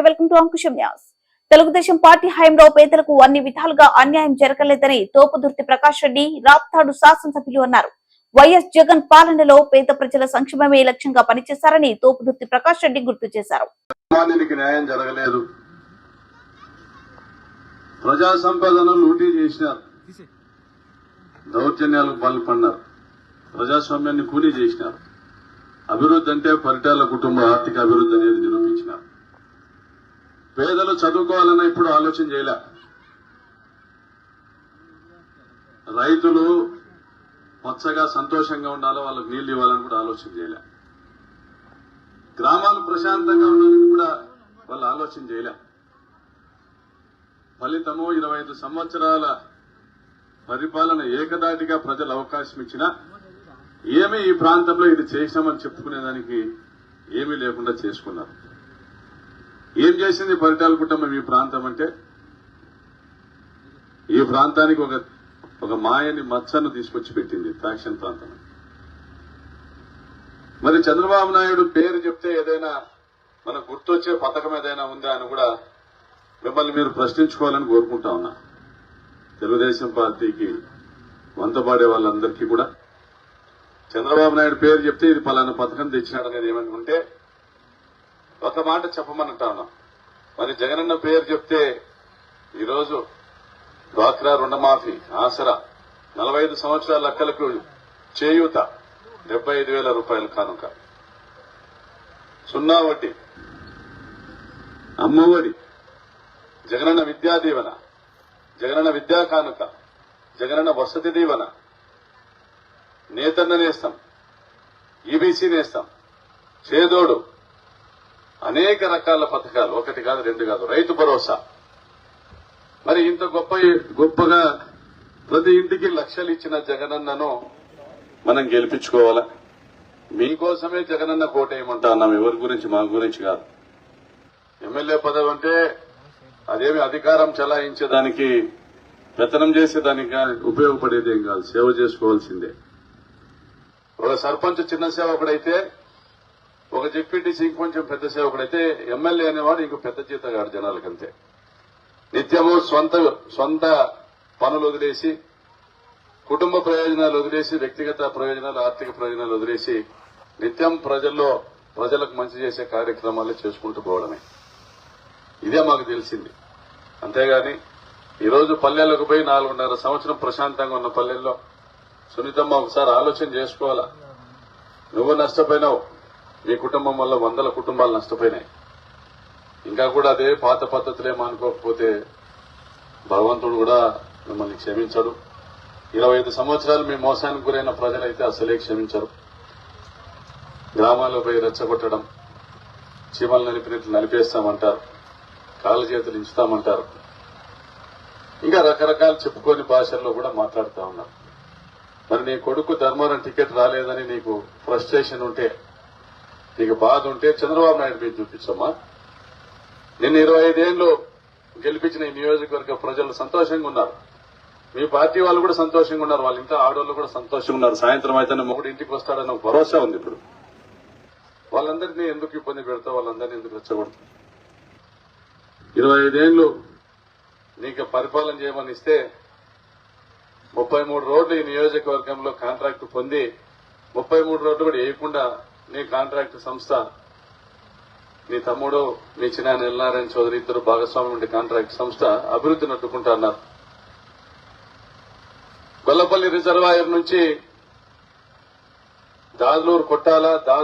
నమస్తే welcome to Ankusham news. Telugu Desam party హయాంలో పేదలకు అన్ని విధాలుగా అన్యాయం జరగలేదని తోపుదుర్తి ప్రకాష్ రెడ్డి రాప్తాడు శాసనసభ్యులు అన్నారు. వైఎస్ జగన్ పాలనలో పేద ప్రజల సంక్షేమమే లక్ష్యంగా పనిచేశారని తోపుదుర్తి ప్రకాష్ రెడ్డి గుర్తు చేశారు. న్యాయం జరగలేదు. ప్రజా సంపదను లూటీ చేసినారు. దౌర్జన్యాలకు పాల్పడినారు. ప్రజాస్వామ్యాన్ని కూలీ చేసినారు. అభివృద్ధి అంటే పరిటాల కుటుంబ ఆర్థిక అభివృద్ధి అనేది నిరూపించినారు పేదలు చదువుకోవాలన్న ఇప్పుడు ఆలోచన చేయలే. రైతులు పచ్చగా సంతోషంగా ఉండాలో వాళ్ళకి నీళ్ళు ఇవ్వాలని కూడా ఆలోచన చేయలే. గ్రామాలు ప్రశాంతంగా ఉండాలని కూడా వాళ్ళు ఆలోచన చేయలే. ఫలితము ఇరవై ఐదు సంవత్సరాల పరిపాలన ఏకదాటిగా ప్రజలు అవకాశం ఇచ్చినా ఏమి ఈ ప్రాంతంలో ఇది చేసినామని చెప్పుకునేదానికి ఏమీ లేకుండా చేసుకున్నారు. ఏం చేసింది పరిటాల కుటుంబం ఈ ప్రాంతం అంటే? ఈ ప్రాంతానికి ఒక ఒక మాయని మచ్చను తీసుకొచ్చి పెట్టింది ఫ్యాక్షన్ ప్రాంతం మరి చంద్రబాబు నాయుడు పేరు చెప్తే ఏదైనా మనకు గుర్తొచ్చే పథకం ఏదైనా ఉందా అని కూడా మిమ్మల్ని మీరు ప్రశ్నించుకోవాలని కోరుకుంటా ఉన్నా. తెలుగుదేశం పార్టీకి వంతపాడే వాళ్ళందరికీ కూడా. చంద్రబాబు నాయుడు పేరు చెప్తే ఇది పలానా పథకం తెచ్చినాడు అనేది ఏమని ఉంటే ఒక మాట చెప్పమనంటా ఉన్నాం మరి జగనన్న పేరు చెప్తే ఈరోజు డ్వాక్రా రుణమాఫీ ఆసరా నలభై ఐదు సంవత్సరాల లెక్కలకు చేయూత డెబ్బై ఐదు వేల రూపాయల కానుక. సున్నా వడ్డీ అమ్మఒడి జగనన్న విద్యా దీవెన జగనన్న విద్యా కానుక జగనన్న వసతి దీవెన నేతన్న నేస్తాం ఈబీసీ నేస్తాం చేదోడు అనేక రకాల పథకాలు. ఒకటి కాదు రెండు కాదు. రైతు భరోసా. మరి ఇంత గొప్ప గొప్పగా ప్రతి ఇంటికి లక్షలు ఇచ్చిన జగనన్నను మనం గెలిపించుకోవాలా? మీకోసమే జగనన్న కోటేయమంటా అన్నాం. ఎవరి గురించి? మా గురించి కాదు. ఎమ్మెల్యే పదవి అంటే అదేమి అధికారం చలాయించేదానికి పెత్తనం చేసేదానికి గా- ఉపయోగపడేది ఏం కాదు. సేవ చేసుకోవాల్సిందే. ఒక సర్పంచ్ చిన్న సేవకుడైతే ఒక జెడ్పీటీసీ ఇంకొంచెం పెద్ద సేవకుడైతే ఎమ్మెల్యే అనేవాడు ఇంకో పెద్ద జీతగాడు జనాలకంతే. నిత్యము సొంత సొంత పనులు వదిలేసి కుటుంబ ప్రయోజనాలు వదిలేసి వ్యక్తిగత ప్రయోజనాలు ఆర్థిక ప్రయోజనాలు వదిలేసి నిత్యం ప్రజల్లో ప్రజలకు మంచి చేసే కార్యక్రమాలు చేసుకుంటూ పోవడమే. ఇదే మాకు తెలిసింది. అంతేగాని ఈరోజు పల్లెలకు పోయి నాలుగున్నర సంవత్సరం ప్రశాంతంగా ఉన్న పల్లెల్లో సునీతమ్మ ఒకసారి ఆలోచన చేసుకోవాలా? నువ్వు నష్టపోయినావు. మీ కుటుంబం వల్ల వందల కుటుంబాలు నష్టపోయినాయి? ఇంకా కూడా అదే పాత పద్ధతులే మానుకోకపోతే భగవంతుడు కూడా మిమ్మల్ని క్షమించడు. ఇరవై ఐదు సంవత్సరాలు మీ మోసానికి గురైన ప్రజలైతే అసలే క్షమించరు. గ్రామాల్లో పోయి రెచ్చగొట్టడం చీమలు నలిపినట్లు నలిపేస్తామంటారు కాళ్ళ చేతులు ఇంచుతామంటారు. ఇంకా రకరకాల చెప్పుకోని భాషల్లో కూడా మాట్లాడుతూ ఉన్నారు. మరి నీ కొడుకు ధర్మవరం టికెట్ రాలేదని నీకు ఫ్రస్ట్రేషన్ ఉంటే నీకు బాధ ఉంటే చంద్రబాబు నాయుడు మీద చూపించమ్మా. నిన్న ఇరవై ఐదేళ్ళు గెలిపించిన ఈ నియోజకవర్గ ప్రజలు సంతోషంగా ఉన్నారు. మీ పార్టీ వాళ్ళు కూడా సంతోషంగా ఉన్నారు. వాళ్ళ ఇంట్లో ఆడవాళ్ళు కూడా సంతోషంగా ఉన్నారు. సాయంత్రం అయితే మొగుడు ఇంటికి వస్తాడని ఒక భరోసా ఉంది ఇప్పుడు. వాళ్ళందరినీ ఎందుకు ఇబ్బంది పెడతావు? వాళ్ళందరినీ ఎందుకు రెచ్చగొడతావు? ఇరవై ఐదేళ్ళు నీకు పరిపాలన చేయమని ఇస్తే ముప్పై మూడు రోడ్లు ఈ నియోజకవర్గంలో కాంట్రాక్ట్ పొంది ముప్పై మూడు రోడ్లు కూడా వేయకుండా నీ కాంట్రాక్ట్ సంస్థ నీ తమ్ముడు నీ చిన్న ఎల్నారాయణ చౌదరి ఇద్దరు భాగస్వామి ఉండే కాంట్రాక్ట్ సంస్థ అభివృద్ధిని అడ్డుకుంటా అన్నారు. గొల్లపల్లి రిజర్వాయర్ నుంచి దాదులూరు కొట్టాల దా